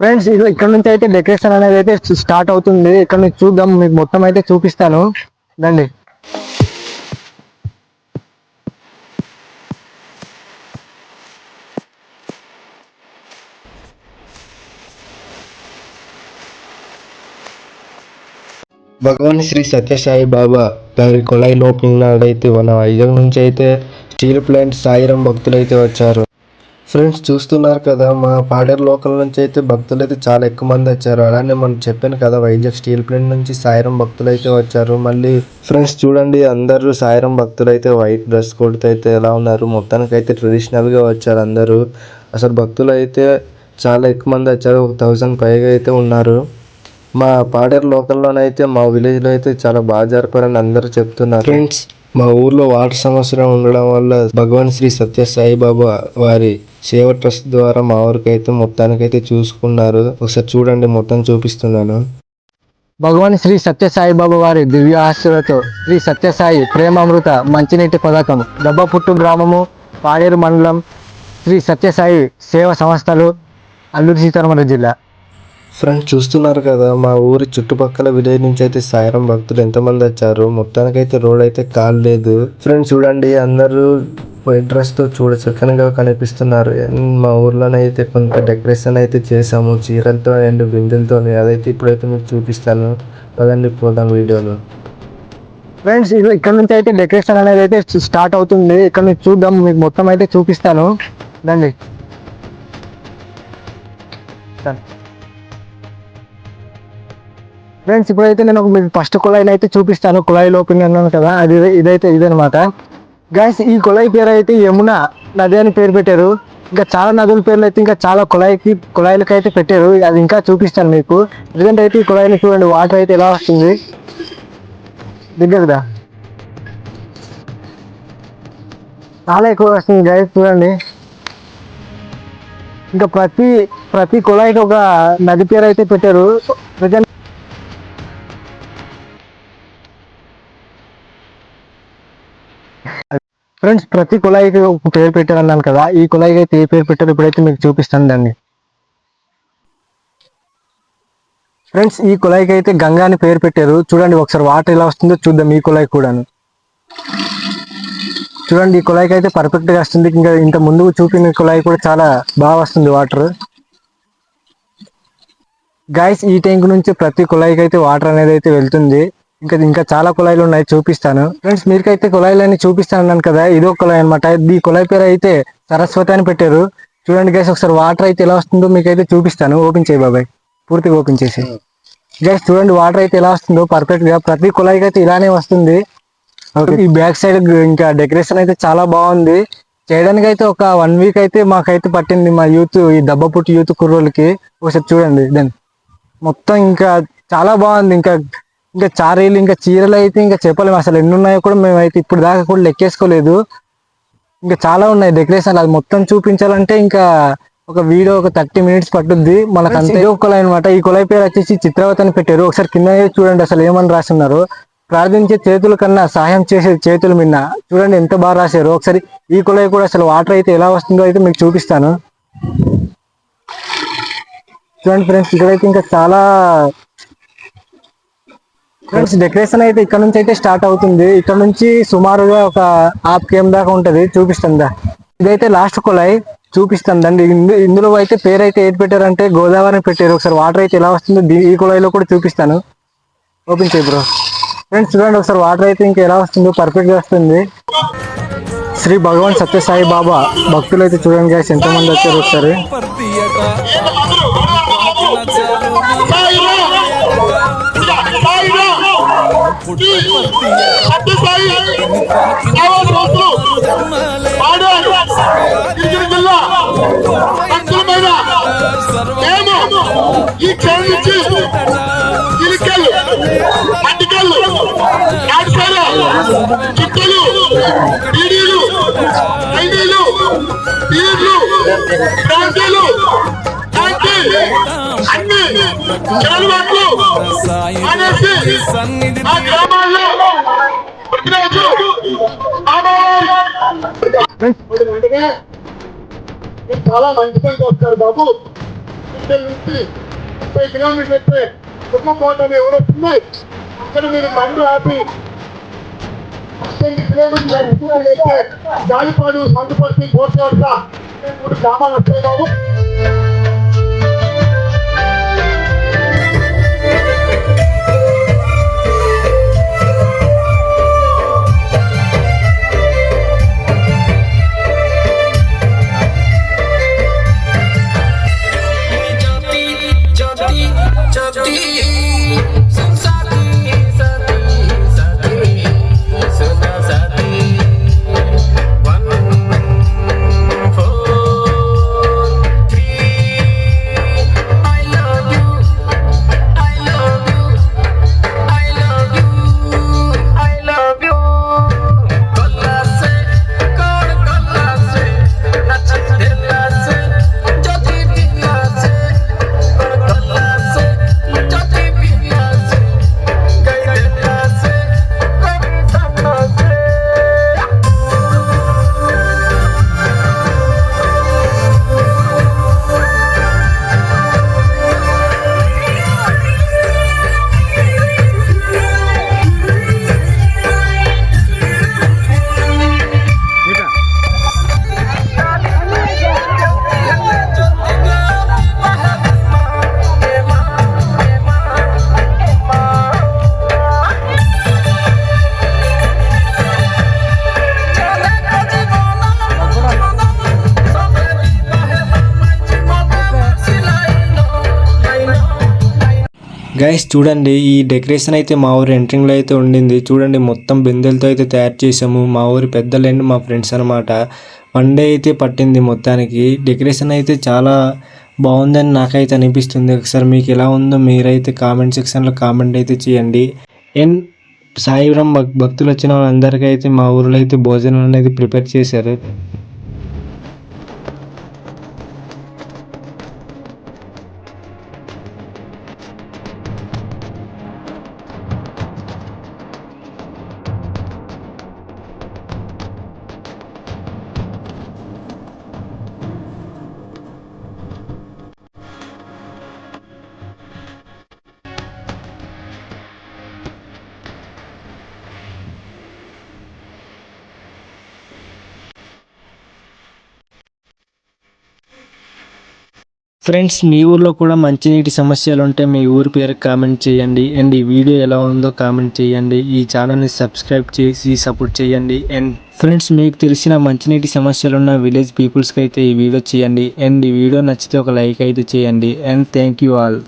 Friends ఇది ఇక్కడ నుంచి అయితే డెకరేషన్ అనేది అయితే స్టార్ట్ అవుతుంది. ఇక్కడ నుంచి చూద్దాం. మీకు మొత్తం అయితే చూపిస్తాను. రండి. భగవాన్ శ్రీ సత్యసాయి బాబా గారి కుళాయి లోపల నాడైతే మన వైజాగ్ నుంచి అయితే స్టీల్ ప్లాంట్ సాయిరం భక్తులు అయితే వచ్చారు. ఫ్రెండ్స్ చూస్తున్నారు కదా మా పాడేరు లోకల్ నుంచి అయితే భక్తులు అయితే చాలా ఎక్కువ మంది వచ్చారు. అలానే మనం చెప్పాను కదా వైజాగ్ స్టీల్ ప్లాంట్ నుంచి సాయిరం భక్తులు అయితే వచ్చారు. మళ్ళీ ఫ్రెండ్స్ చూడండి అందరూ సాయిరం భక్తులు అయితే వైట్ డ్రెస్ కోడ్తో అయితే ఎలా ఉన్నారు? మొత్తానికి అయితే ట్రెడిషనల్గా వచ్చారు అందరూ. అసలు భక్తులు అయితే చాలా ఎక్కువ మంది వచ్చారు ఒక థౌజండ్ పైగా అయితే ఉన్నారు. మా పాడేరు లోకల్లోనైతే మా విలేజ్లో అయితే చాలా బాగా జరపారని అందరూ చెప్తున్నారు. ఫ్రెండ్స్ మా ఊర్లో వాటర్ సమస్య ఉండడం వల్ల భగవాన్ శ్రీ సత్య సాయిబాబా వారి సేవ ట్రస్ట్ ద్వారా మా ఊరికి అయితే మొత్తానికైతే చూసుకున్నారు. ఒకసారి చూడండి మొత్తం చూపిస్తున్నాను. భగవాన్ శ్రీ సత్యసాయి బాబా వారి దివ్య ఆశీర్వతో శ్రీ సత్యసాయి ప్రేమామృత మంచినీటి పథకం దబ్బపుట్టు గ్రామము పాడేరు మండలం శ్రీ సత్యసాయి సేవ సంస్థలు అల్లూరి సీతారామరాజు జిల్లా. ఫ్రెండ్స్ చూస్తున్నారు కదా మా ఊరి చుట్టుపక్కల విలేజ్ నుంచి అయితే సాయిరం భక్తులు ఎంతమంది వచ్చారు? మొత్తానికైతే రోడ్ అయితే కాలేదు. ఫ్రెండ్స్ చూడండి అందరూ వైట్ డ్రెస్ చూడ చక్కనగా కనిపిస్తున్నారు. మా ఊర్లోనైతే కొంత డెకరేషన్ అయితే చేసాము చీరలతో అండ్ బిందెలతో అదైతే ఇప్పుడైతే మీకు చూపిస్తాను. పదండి పోదాం వీడియోలో. ఫ్రెండ్స్ ఇది ఇక్కడ నుంచి అయితే డెకరేషన్ అనేది అయితే స్టార్ట్ అవుతుంది. ఇక్కడ నుంచి చూద్దాం. మీకు మొత్తం అయితే చూపిస్తాను. రండి. ఫ్రెండ్స్ ఇప్పుడైతే నేను మీకు ఫస్ట్ కుళాయిని అయితే చూపిస్తాను. కుళాయి ఓపెన్ అన్నాను కదా. అది ఇదైతే ఇదనమాట గైస్ ఈ కుళాయి పేరు అయితే యమున నది అని పేరు పెట్టారు. ఇంకా చాలా నదుల పేర్లు అయితే ఇంకా చాలా కుళాయికి కుళాయిలకి అయితే పెట్టారు. అది ఇంకా చూపిస్తాను మీకు. ప్రజెంట్ అయితే ఈ కుళాయిని చూడండి వాటర్ అయితే ఎలా వస్తుంది. దగ్గరదా చాలా ఎక్కువ వస్తుంది గైస్ చూడండి. ఇంకా ప్రతి ప్రతి కుళాయికి ఒక నది పేరు అయితే పెట్టారు. ప్రజెంట్ ఫ్రెండ్స్ ప్రతి కుళాయికి ఒక పేరు పెట్టారు అన్నాను కదా ఈ కుళాయికి అయితే ఏ పేరు పెట్టారు ఇప్పుడైతే మీకు చూపిస్తాను దాన్ని. ఫ్రెండ్స్ ఈ కుళాయికి అయితే గంగా అని పేరు పెట్టారు. చూడండి ఒకసారి వాటర్ ఎలా వస్తుందో చూద్దాం ఈ కుళాయి కూడాను. చూడండి ఈ కుళాయికి అయితే పర్ఫెక్ట్గా వస్తుంది. ఇంకా ఇంత ముందు చూపిన కుళాయి కూడా చాలా బాగా వస్తుంది వాటర్. గైస్ ఈ ట్యాంక్ నుంచి ప్రతి కుళాయికి అయితే వాటర్ అనేది అయితే వెళ్తుంది. ఇంకా ఇంకా చాలా కుళాయిలు ఉన్నాయి చూపిస్తాను. ఫ్రెండ్స్ మీకైతే కుళాయిలన్నీ చూపిస్తాను అన్నాను కదా ఇదో కుళాయి అనమాట ఈ కుళాయి పేరు అయితే సరస్వతి అని పెట్టారు. చూడండి గైస్ ఒకసారి వాటర్ అయితే ఎలా వస్తుందో మీకైతే చూపిస్తాను. ఓపెన్ చేయి బాబాయ్. పూర్తిగా ఓపెన్ చేసి గైస్ చూడండి వాటర్ అయితే ఎలా వస్తుందో పర్ఫెక్ట్గా. ప్రతి కుళాయికి అయితే ఇలానే వస్తుంది. ఈ బ్యాక్ సైడ్ ఇంకా డెకరేషన్ అయితే చాలా బాగుంది. చేయడానికి అయితే ఒక వన్ వీక్ అయితే మాకైతే పట్టింది మా యూత్ ఈ దెబ్బపుట్టి యూత్ కుర్రోళ్ళకి. ఒకసారి చూడండి దెన్ మొత్తం ఇంకా చాలా బాగుంది. ఇంకా ఇంకా చారీలు ఇంకా చీరలు అయితే ఇంకా చెప్పలేము. అసలు ఎన్ని ఉన్నాయో కూడా మేమైతే ఇప్పుడు దాకా కూడా లెక్కేసుకోలేదు. ఇంకా చాలా ఉన్నాయి డెకరేషన్ అది మొత్తం చూపించాలంటే ఇంకా ఒక వీడియో ఒక థర్టీ మినిట్స్ పట్టుద్ది. మనకు అంతే ఒక కుళాయి అనమాట ఈ కుళాయి పేరు వచ్చేసి చిత్రవతి అని పెట్టారు. ఒకసారి కింద చూడండి అసలు ఏమని రాస్తున్నారు ప్రార్థించే చేతుల కన్నా సహాయం చేసే చేతులు మిన్న చూడండి ఎంత బాగా రాశారు. ఒకసారి ఈ కుళాయి కూడా అసలు వాటర్ అయితే ఎలా వస్తుందో అయితే మీకు చూపిస్తాను. చూడండి ఫ్రెండ్స్ ఇక్కడైతే ఇంకా చాలా ఫ్రెండ్స్ డెకరేషన్ అయితే ఇక్కడ నుంచి అయితే స్టార్ట్ అవుతుంది. ఇక్కడ నుంచి సుమారుగా ఒక హాఫ్ కేఎం దాకా ఉంటది. చూపిస్తుందా ఇదైతే లాస్ట్ కుళాయి. చూపిస్తుందండి ఇందులో అయితే పేరు అయితే ఏది పెట్టారంటే గోదావరి పెట్టారు. ఒకసారి వాటర్ అయితే ఎలా వస్తుందో ఈ కుళాయిలో కూడా చూపిస్తాను. ఓపెన్ చేయి బ్రో ఫ్రెండ్స్ చూడండి ఒకసారి వాటర్ అయితే ఇంకా ఎలా వస్తుందో పర్ఫెక్ట్గా వస్తుంది. శ్రీ భగవాన్ సత్యసాయి బాబా భక్తులు అయితే చూడండి గాయస్ ఎంతమంది వచ్చారు ఒకసారి. ఈ క్షణం నుంచి చిలికలు మట్టికల్లు నాటకాలు చుట్టలు బీడీలు ఐడీలు బీర్లు ప్రాంతాలు అన్ని చెలవాట్లు అనేసి ఆ గ్రామాల్లో ప్రతిరోజు చాలా మంచి పనికి వస్తారు బాబు ఇక్కడ నుంచి ముప్పై కిలోమీటర్లు అయితే తుమ్మకోట అనే వస్తుంది అక్కడ మీరు బండ్లు ఆపి పద్దెనిమిది కిలోమీటర్లు నడుచుకున్నట్లయితే జాలిపాడు సంతపర్తి కోర్చవలస మూడు గ్రామాలు వస్తాయి బాబు ti. గైస్ చూడండి ఈ డెకరేషన్ అయితే మా ఊరి ఎంట్రింగ్లో అయితే ఉండింది. చూడండి మొత్తం బిందెలతో అయితే తయారు చేసాము మా ఊరి పెద్దలేండి మా ఫ్రెండ్స్ అనమాట వన్ డే అయితే పట్టింది మొత్తానికి. డెకరేషన్ అయితే చాలా బాగుందని నాకైతే అనిపిస్తుంది. ఒకసారి మీకు ఎలా ఉందో మీరైతే కామెంట్ సెక్షన్లో కామెంట్ అయితే చేయండి. అండ్ సాయిరాం భక్తులు వచ్చిన వాళ్ళందరికీ అయితే మా ఊరిలో అయితే భోజనం అనేది ప్రిపేర్ చేశారు. ఫ్రెండ్స్ మీ ఊర్లో కూడా మంచినీటి సమస్యలు ఉంటే మీ ఊరి పేరు కామెంట్ చేయండి. అండ్ ఈ వీడియో ఎలా ఉందో కామెంట్ చేయండి. ఈ ఛానల్ని సబ్స్క్రైబ్ చేసి సపోర్ట్ చేయండి. అండ్ ఫ్రెండ్స్ మీకు తెలిసిన మంచినీటి సమస్యలు ఉన్న విలేజ్ పీపుల్స్కి అయితే ఈ వీడియో చేయండి. అండ్ ఈ వీడియో నచ్చితే ఒక లైక్ అయితే చేయండి. And thank you all